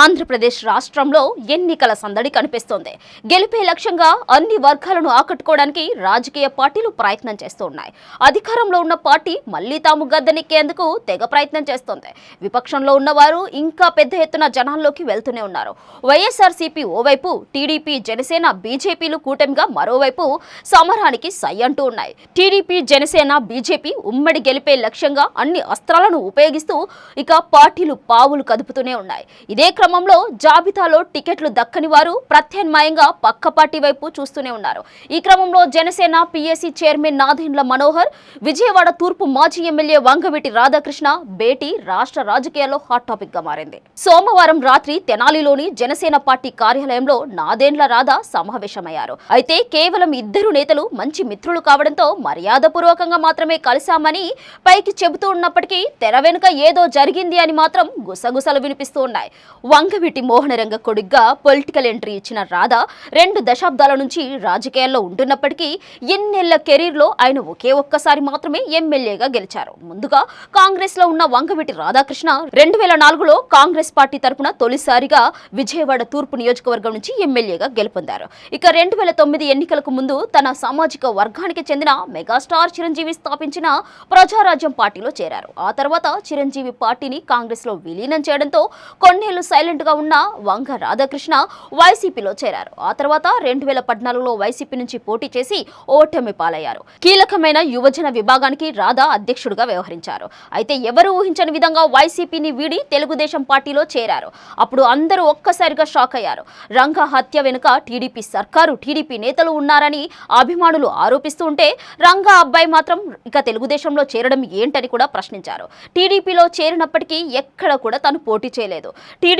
ఆంధ్రప్రదేశ్ రాష్ట్రంలో ఎన్నికల సందడి కనిపిస్తోంది. గెలిపే లక్ష్యంగా అన్ని వర్గాలను ఆకట్టుకోవడానికి రాజకీయ పార్టీలు ప్రయత్నం చేస్తూ ఉన్నాయి అధికారంలో ఉన్న పార్టీ మళ్ళీ తాము గద్దెనెక్కేందుకు తెగ ప్రయత్నం చేస్తోంది. విపక్షంలో ఉన్నవారు ఇంకా పెద్ద ఎత్తున జనాల్లోకి వెళ్తూనే ఉన్నారు. వైఎస్ఆర్సీపీ ఓవైపు టీడీపీ జనసేన బీజేపీలు కూటమిగా మరోవైపు సమరానికి సై అంటూ ఉన్నాయి. టీడీపీ జనసేన బీజేపీ ఉమ్మడి గెలిపే లక్ష్యంగా అన్ని అస్త్రాలను ఉపయోగిస్తూ ఇక పార్టీలు పావులు కదుపుతూనే ఉన్నాయి. ఇదే క్రమంలో జాబితాలో టికెట్లు దక్కని వారు ప్రత్యామ్నాయంగా పక్క పార్టీ వైపు చూస్తూనే ఉన్నారు. ఈ క్రమంలో జనసేన పిఎస్సి చైర్మన్ నాదెండ్ల మనోహర్ విజయవాడ తూర్పు మాజీ ఎమ్మెల్యే వంగవీటి రాధాకృష్ణ భేటీ రాష్ట్ర రాజకీయాల్లో హాట్ టాపిక్గా మారింది. సోమవారం రాత్రి తెనాలిలోని జనసేన పార్టీ కార్యాలయంలో నాదేండ్ల రాధా సమావేశమయ్యారు. అయితే కేవలం ఇద్దరు నేతలు మంచి మిత్రులు కావడంతో మర్యాదపూర్వకంగా మాత్రమే కలిశామని పైకి చెబుతూ ఉన్నప్పటికీ తెర వెనుక ఏదో జరిగింది అని మాత్రం గుసగుసలు వినిపిస్తూ ఉన్నాయి. వంగవీటి మోహనరంగ కొడుగ్గా పొలిటికల్ ఎంట్రీ ఇచ్చిన రాధా రెండు దశాబ్దాల నుంచి రాజకీయాల్లో ఉంటున్నప్పటికీ ఎన్నేళ్ళ కెరీర్లో ఆయన ఒకే ఒక్కసారి మాత్రమే ఎమ్మెల్యేగా గెలిచారు. ముందుగా కాంగ్రెస్లో ఉన్న వంగవీటి రాధాకృష్ణ రెండు వేల నాలుగులో కాంగ్రెస్ పార్టీ తరపున తొలిసారిగా విజయవాడ తూర్పు నియోజకవర్గం నుంచి ఎమ్మెల్యేగా గెలుపొందారు. ఇక రెండు వేల తొమ్మిది ఎన్నికలకు ముందు తన సామాజిక వర్గానికి చెందిన మెగాస్టార్ చిరంజీవి స్థాపించిన ప్రజారాజ్యం పార్టీలో చేరారు. ఆ తర్వాత చిరంజీవి పార్టీని కాంగ్రెస్లో విలీనం చేయడంతో కొన్నేళ్ళు సైలెంట్గా ఉన్న వంగ రాధాకృష్ణ వైసీపీలో చేరారు. ఆ తర్వాత రెండు వేల పద్నాలుగులో వైసీపీ నుంచి పోటీ చేసి ఓటమి పాలయ్యారు. కీలకమైన యువజన విభాగానికి రాధా అధ్యక్షుడిగా వ్యవహరించారు. అయితే ఎవరు ఊహించని విధంగా వైసీపీని వీడి తెలుగుదేశం పార్టీలో చేరారు. అప్పుడు అందరూ ఒక్కసారిగా షాక్ అయ్యారు. రంగ హత్య వెనుక టీడీపీ సర్కారు టీడీపీ నేతలు ఉన్నారని అభిమానులు ఆరోపిస్తూ ఉంటే రంగా అబ్బాయి మాత్రం ఇక తెలుగుదేశంలో చేరడం ఏంటని కూడా ప్రశ్నించారు. టీడీపీలో చేరినప్పటికీ ఎక్కడ కూడా తను పోటీ చేయలేదు.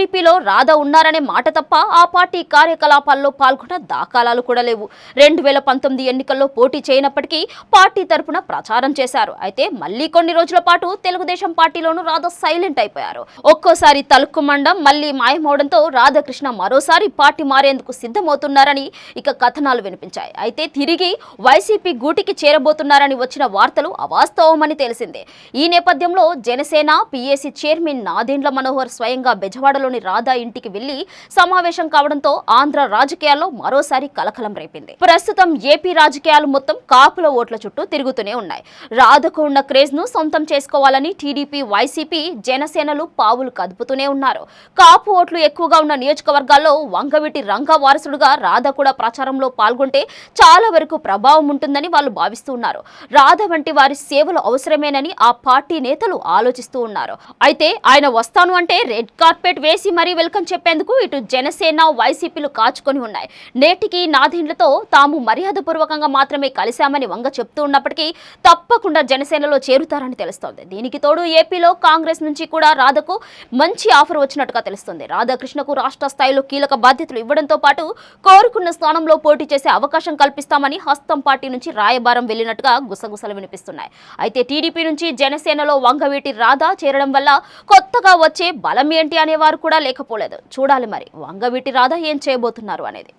టీడీపీలో రాధా ఉన్నారనే మాట తప్ప ఆ పార్టీ కార్యకలాపాల్లో పాల్గొన్న దాఖలాలు కూడా లేవు. రెండు వేల పంతొమ్మిది ఎన్నికల్లో పోటీ చేయనప్పటికీ పార్టీ తరపున ప్రచారం చేశారు. అయితే మళ్ళీ కొన్ని రోజుల పాటు తెలుగుదేశం పార్టీలోనూ రాధా సైలెంట్ అయిపోయారు. ఒక్కోసారి తలుక్కు మండం మళ్ళీ మాయమవడంతో రాధాకృష్ణ మరోసారి పార్టీ మారేందుకు సిద్ధమవుతున్నారని ఇక కథనాలు వినిపించాయి. అయితే తిరిగి వైసీపీ గూటికి చేరబోతున్నారని వచ్చిన వార్తలు అవాస్తవమని తెలిసిందే. ఈ నేపథ్యంలో జనసేన పిఏసీ చైర్మన్ నాదేండ్ల మనోహర్ స్వయంగా బెజవాడలోని రాధా ఇంటికి వెళ్ళి సమావేశం కావడంతో ఆంధ్ర రాజకీయాల్లో మరోసారి కలకలం రేపింది. ప్రస్తుతం ఏపీ రాజకీయాలు మొత్తం కాపుల ఓట్ల చుట్టూ తిరుగుతూనే ఉన్నాయి. రాధకు ఉన్న క్రేజ్ను సొంతం చేసుకోవాలని టీడీపీ వైసీపీ జనసేనలు పావులు కదుపుతూనే ఉన్నారు. కాపు ఓట్లు ఎక్కువగా ఉన్న నియోజకవర్గాల్లో వంగవీటి రంగ వారసుడుగా రాధ కూడా ప్రచారంలో పాల్గొంటే చాలా వరకు ప్రభావం ఉంటుందని వాళ్ళు భావిస్తూ ఉన్నారు. రాధ వంటి వారి సేవలు అవసరమేనని ఆ పార్టీ నేతలు ఆలోచిస్తూ ఉన్నారు. అయితే ఆయన వస్తాను అంటే రెడ్ కార్పెట్ వేసి మరీ వెల్కమ్ చెప్పేందుకు ఇటు జనసేన వైసీపీలు కాచుకొని ఉన్నాయి. నేటికి నాదీన్లతో తాము మర్యాదపూర్వకంగా మాత్రమే కలిశామని వంగ చెప్తూ ఉన్నప్పటికీ తప్పకుండా జనసేనలో చేరుతారని తెలుస్తోంది. దీనికి తోడు ఏపీలో కాంగ్రెస్ నుంచి కూడా రాధకు మంచి ఆఫర్ వచ్చినట్టుగా తెలుస్తుంది. రాధాకృష్ణకు రాష్ట్ర స్థాయిలో కీలక బాధ్యతలు ఇవ్వడంతో పాటు కోరుకున్న స్థానంలో పోటీ చేసే అవకాశం కల్పిస్తామని హస్తం పార్టీ నుంచి రాయబారం వెళ్ళినట్టుగా గుసగుసలు వినిపిస్తున్నాయి. అయితే టీడీపీ నుంచి జనసేనలో వంగవీటి రాధా చేరడం వల్ల కొత్తగా వచ్చే బలం ఏంటి అనేవారు కూడా లేకపోలేదు. చూడాలి మరి. వంగవీటి రాధ ఏం చేయబోతున్నారు అనేది.